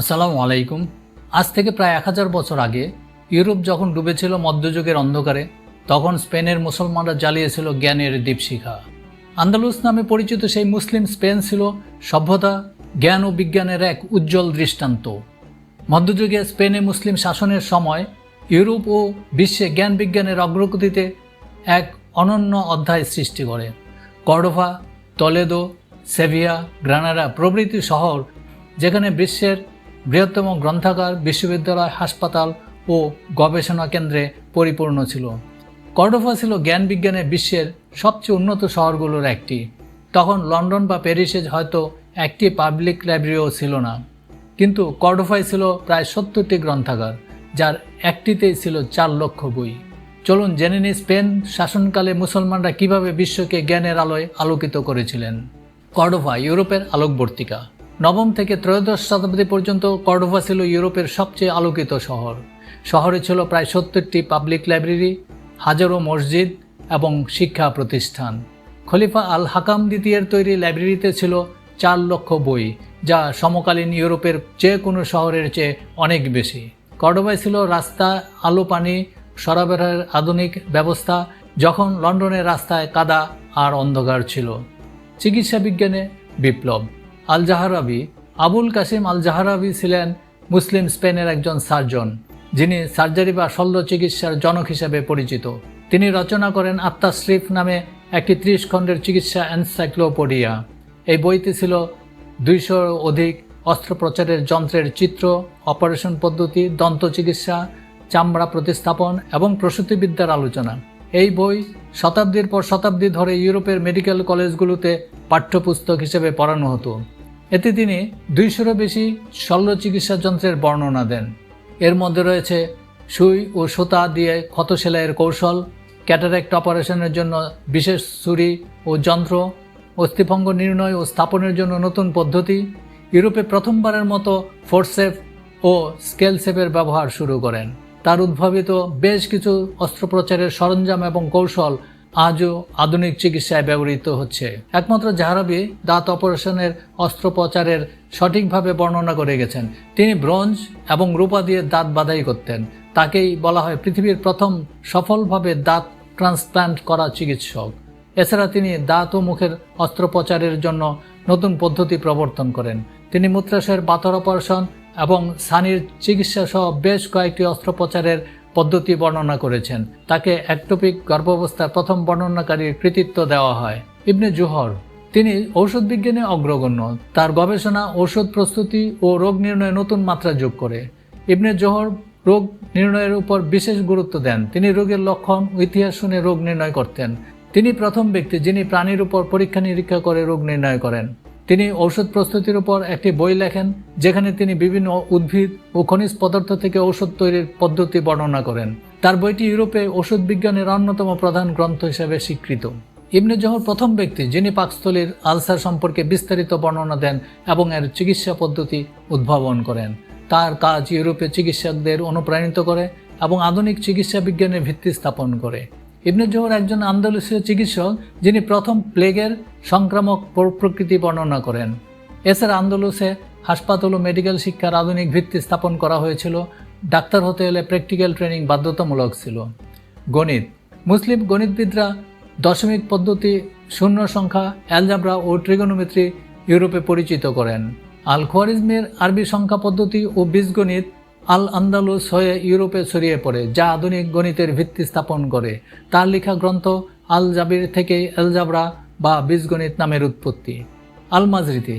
আসসালামু আলাইকুম। আজ থেকে প্রায় এক হাজার বছর আগে ইউরোপ যখন ডুবেছিল মধ্যযুগের অন্ধকারে, তখন স্পেনের মুসলমানরা জ্বালিয়েছিল জ্ঞানের দীপশিখা। আন্দালুস নামে পরিচিত সেই মুসলিম স্পেন ছিল সভ্যতা, জ্ঞান ও বিজ্ঞানের এক উজ্জ্বল দৃষ্টান্ত। মধ্যযুগে স্পেনে মুসলিম শাসনের সময় ইউরোপ ও বিশ্বে জ্ঞান বিজ্ঞানের অগ্রগতিতে এক অনন্য অধ্যায় সৃষ্টি করে। কর্ডোভা, টলেদো, সেভিয়া, গ্রানাডা প্রভৃতি শহর যেখানে বিশ্বের বৃহত্তম গ্রন্থাগার, বিশ্ববিদ্যালয়, হাসপাতাল ও গবেষণা কেন্দ্রে পরিপূর্ণ ছিল। কর্ডোভা ছিল জ্ঞান বিজ্ঞানে বিশ্বের সবচেয়ে উন্নত শহরগুলোর একটি। তখন লন্ডন বা প্যারিসে হয়তো একটি পাবলিক লাইব্রেরিও ছিল না। কিন্তু কর্ডোফায় ছিল প্রায় সত্তরটি গ্রন্থাগার, যার একটিতেই ছিল চার লক্ষ বই। চলুন জেনে নিই স্পেন শাসনকালে মুসলমানরা কীভাবে বিশ্বকে জ্ঞানের আলোয় আলোকিত করেছিলেন। কর্ডোভা ইউরোপের আলোকবর্তিকা। নবম থেকে ত্রয়োদশ শতাব্দী পর্যন্ত কর্ডোভা ছিল ইউরোপের সবচেয়ে আলোকিত শহর। শহরে ছিল প্রায় সত্তরটি পাবলিক লাইব্রেরি, হাজারো মসজিদ এবং শিক্ষা প্রতিষ্ঠান। খলিফা আল হাকাম দ্বিতীয়ের তৈরি লাইব্রেরিতে ছিল চার লক্ষ বই, যা সমকালীন ইউরোপের যে কোনো শহরের চেয়ে অনেক বেশি। কর্ডোবায় ছিল রাস্তা, আলো পানি, সরবরাহের আধুনিক ব্যবস্থা, যখন লন্ডনের রাস্তায় কাদা আর অন্ধকার ছিল। চিকিৎসা বিজ্ঞানে বিপ্লব। আল জাহারাবি আবুল কাসিম আল জাহারাবি ছিলেন মুসলিম স্পেনের একজন সার্জন, যিনি সার্জারি বা শল্য চিকিৎসার জনক হিসেবে পরিচিত। তিনি রচনা করেন আত্মাশ্রিফ নামে একটি ত্রিশ খণ্ডের চিকিৎসা এনসাইক্লোপোডিয়া। এই বইতে ছিল দুইশো অধিক অস্ত্রোপচারের যন্ত্রের চিত্র, অপারেশন পদ্ধতি, দন্ত চিকিৎসা, চামড়া প্রতিস্থাপন এবং প্রসূতিবিদ্যার আলোচনা। এই বই শতাব্দীর পর শতাব্দী ধরে ইউরোপের মেডিকেল কলেজগুলোতে পাঠ্যপুস্তক হিসেবে পড়ানো হতো। এতে তিনি দুইশোরও বেশি শল্য চিকিৎসা যন্ত্রের বর্ণনা দেন। এর মধ্যে রয়েছে সুই ও সুতা দিয়ে ক্ষত সেলাইয়ের কৌশল, ক্যাটারেক্ট অপারেশনের জন্য বিশেষ ছুরি ও যন্ত্র অস্থিভঙ্গ নির্ণয় ও স্থাপনের জন্য নতুন পদ্ধতি, ইউরোপে প্রথমবারের মতো ফোর্সেপ ও স্কেলসেপের ব্যবহার শুরু করেন। তার উদ্ভাবিত বেশ কিছু অস্ত্রোপচারের সরঞ্জাম এবং কৌশল আজও আধুনিক চিকিৎসায় ব্যবহৃত হচ্ছে। একমাত্র জাহারাবি দাঁত অপারেশনের অস্ত্রোপচারের সঠিকভাবে বর্ণনা করে গেছেন। তিনি ব্রোঞ্জ এবং রূপা দিয়ে দাঁত বাধাই করতেন। তাকেই বলা হয় পৃথিবীর প্রথম সফলভাবে দাঁত ট্রান্সপ্লান্ট করা চিকিৎসক। এছাড়া তিনি দাঁত ও মুখের অস্ত্রোপচারের জন্য নতুন পদ্ধতি প্রবর্তন করেন। তিনি মূত্রাশয়ের পাথর অপারেশন এবং সানির চিকিৎসা সহ বেশ কয়েকটি অস্ত্রোপচারের পদ্ধতি বর্ণনা করেছেন। তাকে একটোপিক গর্ভাবস্থার প্রথম বর্ণনাকারীর কৃতিত্ব দেওয়া হয়। ইবনে জুহর, তিনি ঔষধ বিজ্ঞানে অগ্রগণ্য। তার গবেষণা ঔষধ প্রস্তুতি ও রোগ নির্ণয়ে নতুন মাত্রা যোগ করে। ইবনে জোহর রোগ নির্ণয়ের উপর বিশেষ গুরুত্ব দেন। তিনি রোগের লক্ষণ ইতিহাস শুনে রোগ নির্ণয় করতেন। তিনি প্রথম ব্যক্তি যিনি প্রাণীর উপর পরীক্ষা নিরীক্ষা করে রোগ নির্ণয় করেন। তিনি ঔষধ প্রস্তুতির উপর একটি বই লেখেন, যেখানে তিনি বিভিন্ন উদ্ভিদ ও খনিজ পদার্থ থেকে ঔষধ তৈরির পদ্ধতি বর্ণনা করেন। তার বইটি ইউরোপে ওষুধ বিজ্ঞানের অন্যতম প্রধান গ্রন্থ হিসেবে স্বীকৃত। ইবনে জহর প্রথম ব্যক্তি, যিনি পাকস্থলীর আলসার সম্পর্কে বিস্তারিত বর্ণনা দেন এবং এর চিকিৎসা পদ্ধতি উদ্ভাবন করেন। তার কাজ ইউরোপে চিকিৎসকদের অনুপ্রাণিত করে এবং আধুনিক চিকিৎসা বিজ্ঞানের ভিত্তি স্থাপন করে। ইবনে জোহর একজন আন্দালুসীয় চিকিৎসক, যিনি প্রথম প্লেগের সংক্রামক প্রকৃতি বর্ণনা করেন। এছাড়া আন্দোলসে হাসপাতাল ও মেডিকেল শিক্ষার আধুনিক ভিত্তি স্থাপন করা হয়েছিল। ডাক্তার হতে হলে প্র্যাকটিক্যাল ট্রেনিং বাধ্যতামূলক ছিল। গণিত। মুসলিম গণিতবিদরা দশমিক পদ্ধতি, শূন্য সংখ্যা, অ্যালজাব্রা ও ট্রিগোনোমেট্রি ইউরোপে পরিচিত করেন। আল খোয়ারিজমের আরবি সংখ্যা পদ্ধতি ও বীজগণিত আল আন্দালুস হয়ে ইউরোপে ছড়িয়ে পড়ে, যা আধুনিক গণিতের ভিত্তি স্থাপন করে। তার লেখা গ্রন্থ আল জাবির থেকে এলজাবরা বা বীজগণিত নামের উৎপত্তি। আল মাজরিতি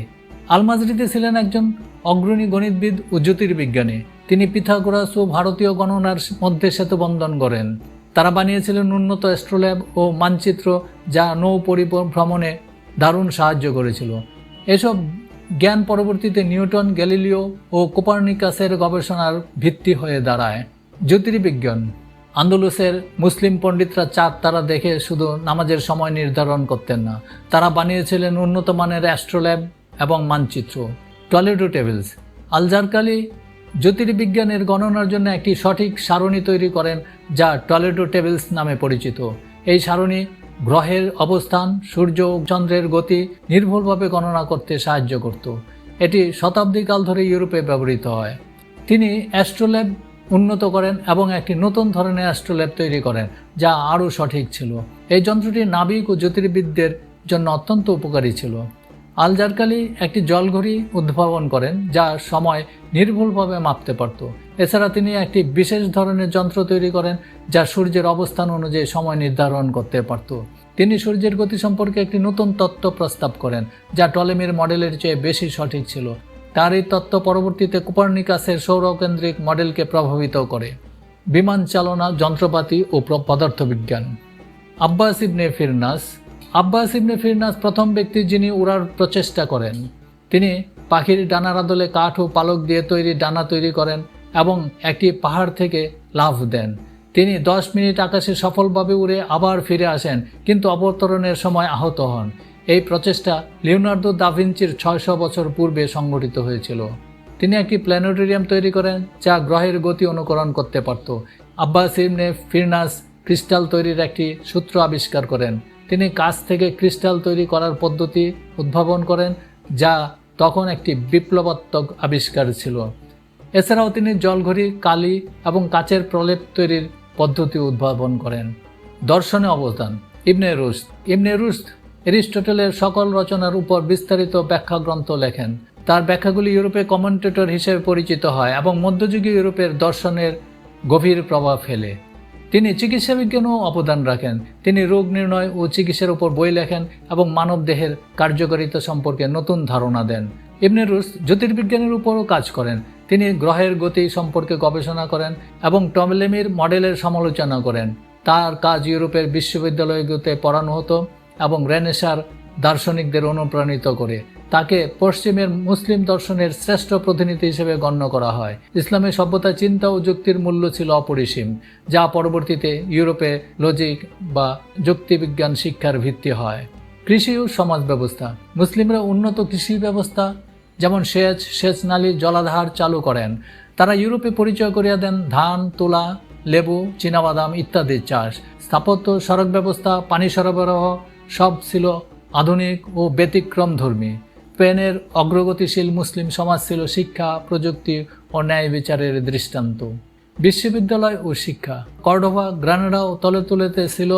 আল মাজরিতি ছিলেন একজন অগ্রণী গণিতবিদ ও জ্যোতির্বিজ্ঞানী। তিনি পিথাগোরাস ও ভারতীয় গণনার মধ্যে সেতুবন্ধন করেন। তারা বানিয়েছিলেন উন্নত অ্যাস্ট্রোল্যাব ও মানচিত্র যা নৌ পরিভ্রমণে দারুণ সাহায্য করেছিল। এসব জ্ঞান পরবর্তীতে নিউটন, গ্যালিলিও ও কোপার্নিকাসের গবেষণার ভিত্তি হয়ে দাঁড়ায়। জ্যোতির্বিজ্ঞান, আন্দোলুসের মুসলিম পণ্ডিতরা চাঁদ তারা দেখে শুধু নামাজের সময় নির্ধারণ করতেন না, তারা বানিয়েছিলেন উন্নত মানের অ্যাস্ট্রোল্যাব এবং মানচিত্র। টলেডো টেবিলস আলজারকালি জ্যোতির্বিজ্ঞানের গণনার জন্য একটি সঠিক সারণী তৈরি করেন যা টলেডো টেবিলস নামে পরিচিত। এই সারণী গ্রহের অবস্থান, সূর্য, চন্দ্রের গতি নির্ভুলভাবে গণনা করতে সাহায্য করত। এটি শতাব্দীকাল ধরে ইউরোপে ব্যবহৃত হয়। তিনি অ্যাস্ট্রোল্যাব উন্নত করেন এবং একটি নতুন ধরনের অ্যাস্ট্রোল্যাব তৈরি করেন, যা আরও সঠিক ছিল। এই যন্ত্রটি নাবিক ও জ্যোতির্বিদদের জন্য অত্যন্ত উপকারী ছিল। আলজারকালি একটি জলঘড়ি উদ্ভাবন করেন, যা সময় নির্ভুলভাবে মাপতে পারত। এছাড়া তিনি একটি বিশেষ ধরনের যন্ত্র তৈরি করেন যা সূর্যের অবস্থান অনুযায়ী সময় নির্ধারণ করতে পারত। তিনি সূর্যের গতি সম্পর্কে একটি নতুন তত্ত্ব প্রস্তাব করেন, যা টলেমির মডেলের চেয়ে বেশি সঠিক ছিল। তার এই তত্ত্ব পরবর্তীতে কোপার্নিকাসের সৌরকেন্দ্রিক মডেলকে প্রভাবিত করে। বিমান চালনা, যন্ত্রপাতি ও পদার্থবিজ্ঞান। Abbas ibn Firnas. Abbas ibn Firnas প্রথম ব্যক্তি যিনি উড়ার প্রচেষ্টা করেন, তিনি পাখির ডানার আদলে কাঠ ও পালক দিয়ে তৈরি ডানা তৈরি করেন এবং একটি পাহাড় থেকে লাফ দেন। তিনি দশ মিনিট আকাশে সফলভাবে উড়ে আবার ফিরে আসেন, কিন্তু অবতরণের সময় আহত হন। এই প্রচেষ্টা লিওনার্দো দাভিঞ্চির ছয়শো বছর পূর্বে সংঘটিত হয়েছিল। তিনি একটি প্ল্যানেটোরিয়াম তৈরি করেন, যা গ্রহের গতি অনুকরণ করতে পারত। আব্বাস ইবনে ফিরনাস ক্রিস্টাল তৈরির একটি সূত্র আবিষ্কার করেন। তিনি কাঁচ থেকে ক্রিস্টাল তৈরি করার পদ্ধতি উদ্ভাবন করেন, যা তখন একটি বিপ্লবাত্মক আবিষ্কার ছিল। এছাড়াও তিনি জলঘড়ি, কালি এবং কাচের প্রলেপ তৈরির পদ্ধতি উদ্ভাবন করেন। দর্শনে অবদান। ইবনে রুস্ত ইবনে রুস্ত এরিস্টটলের সকল রচনার উপর বিস্তারিত ব্যাখ্যা গ্রন্থ লেখেন। তার ব্যাখ্যাগুলি ইউরোপে কমেন্টেটর হিসেবে পরিচিত হয় এবং মধ্যযুগীয় ইউরোপের দর্শনের গভীর প্রভাব ফেলে। তিনি চিকিৎসা বিজ্ঞানেও অবদান রাখেন। তিনি রোগ নির্ণয় ও চিকিৎসার উপর বই লেখেন এবং মানব দেহের কার্যকারিতা সম্পর্কে নতুন ধারণা দেন। ইবনে রুস জ্যোতির্বিজ্ঞানের উপরও কাজ করেন। তিনি গ্রহের গতি সম্পর্কে গবেষণা করেন এবং টমলেমির মডেলের সমালোচনা করেন। তার কাজ ইউরোপের বিশ্ববিদ্যালয়গুলোতে পড়ানো হতো এবং রেনেসার দার্শনিকদের অনুপ্রাণিত করে। তাকে পশ্চিমের মুসলিম দর্শনের শ্রেষ্ঠ প্রতিনিধি হিসেবে গণ্য করা হয়। ইসলামের সভ্যতা, চিন্তা ও যুক্তির মূল্য ছিল অপরিসীম, যা পরবর্তীতে ইউরোপে লজিক বা যুক্তিবিজ্ঞান শিক্ষার ভিত্তি হয়। কৃষি ও সমাজ ব্যবস্থা। মুসলিমরা উন্নত কৃষি ব্যবস্থা যেমন সেচ সেচ নালী জলাধার চালু করেন। তারা ইউরোপে পরিচয় করিয়া দেন ধান, তুলা, লেবু, চীনাবাদাম ইত্যাদির চাষ। স্থাপত্য, সড়ক ব্যবস্থা, পানি সরবরাহ সব ছিল আধুনিক ও ব্যতিক্রম ধর্মী স্পেনের অগ্রগতিশীল মুসলিম সমাজ ছিল শিক্ষা, প্রযুক্তি ও ন্যায় বিচারের দৃষ্টান্ত। বিশ্ববিদ্যালয় ও শিক্ষা। কর্ডোভা, গ্রানাডা ও তলেতুলেতে ছিল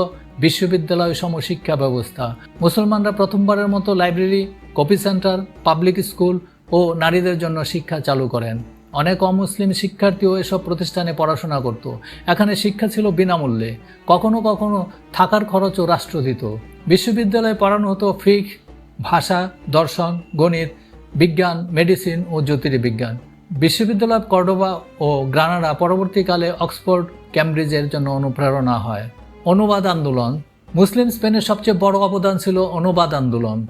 বিশ্ববিদ্যালয় সম শিক্ষা ব্যবস্থা। মুসলমানরা প্রথমবারের মতো library copy centre, public school ও নারীদের জন্য শিক্ষা চালু করেন। অনেক অমুসলিম শিক্ষার্থীও এসব প্রতিষ্ঠানে পড়াশোনা করত। এখানে শিক্ষা ছিল বিনামূল্যে। কখনো কখনো থাকার খরচও রাষ্ট্র দিত বিশ্ববিদ্যালয়ে পড়ানো হতো ফিক, ভাষা, দর্শন, গণিত, বিজ্ঞান, মেডিসিন ও জ্যোতির্বিজ্ঞান। বিশ্ববিদ্যালয় কর্ডোবা ও গ্রানাডা পরবর্তীকালে অক্সফোর্ড ক্যামব্রিজের জন্য অনুপ্রেরণা হয়। অনুবাদ আন্দোলন। মুসলিম স্পেনের সবচেয়ে বড় অবদান ছিল অনুবাদ আন্দোলন।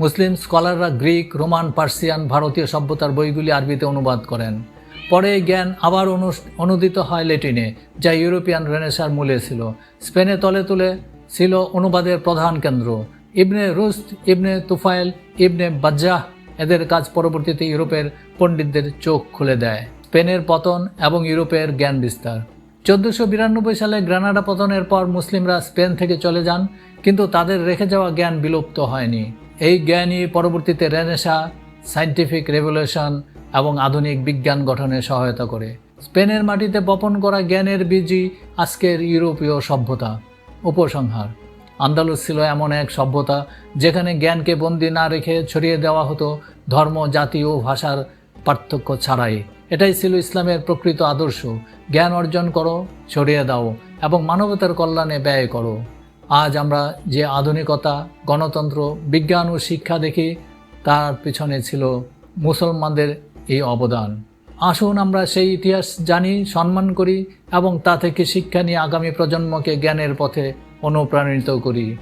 মুসলিম স্কলাররা গ্রিক, রোমান, পার্সিয়ান, ভারতীয় সভ্যতার বইগুলি আরবিতে অনুবাদ করেন। পরে এই জ্ঞান আবার অনু- অনুদিত হয় লেটিনে, যা ইউরোপিয়ান রেনেসার মূলে ছিল। স্পেনে তলে তুলে ছিল অনুবাদের প্রধান কেন্দ্র। ইবনে রুস্ত, ইবনে তুফাইল ইবনে বাজ্জাহ এদের কাজ পরবর্তীতে ইউরোপের পণ্ডিতদের চোখ খুলে দেয়। স্পেনের পতন এবং ইউরোপের জ্ঞান বিস্তার। চোদ্দশো বিরানব্বই সালে গ্রানাডা পতনের পর মুসলিমরা স্পেন থেকে চলে যান, কিন্তু তাদের রেখে যাওয়া জ্ঞান বিলুপ্ত হয়নি। এই জ্ঞানই পরবর্তীতে রেনেসা সায়েন্টিফিক রেভলিউশন এবং আধুনিক বিজ্ঞান গঠনে সহায়তা করে। স্পেনের মাটিতে বপন করা জ্ঞানের বীজই আজকের ইউরোপীয় সভ্যতা, উপসংহার। আন্দালুস ছিল এমন এক সভ্যতা যেখানে জ্ঞানকে বন্দি না রেখে ছড়িয়ে দেওয়া হতো ধর্ম, জাতি ও ভাষার পার্থক্য ছাড়াই। এটাই ছিল ইসলামের প্রকৃত আদর্শ। জ্ঞান অর্জন করো, ছড়িয়ে দাও এবং মানবতার কল্যাণে ব্যয় করো। আজ আমরা যে আধুনিকতা, গণতন্ত্র, বিজ্ঞান ও শিক্ষা দেখি, তার পিছনে ছিল মুসলমানদের এই অবদান। আসুন আমরা সেই ইতিহাস জানি, সম্মান করি এবং তা থেকে শিক্ষা নিয়ে আগামী প্রজন্মকে জ্ঞানের পথে অনুপ্রাণিত করি।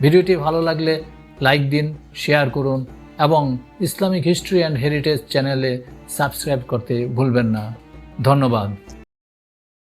ভিডিওটি ভালো লাগলে লাইক দিন, শেয়ার করুন এবং ইসলামিক হিস্ট্রি অ্যান্ড হেরিটেজ চ্যানেলে সাবস্ক্রাইব করতে ভুলবেন না। ধন্যবাদ।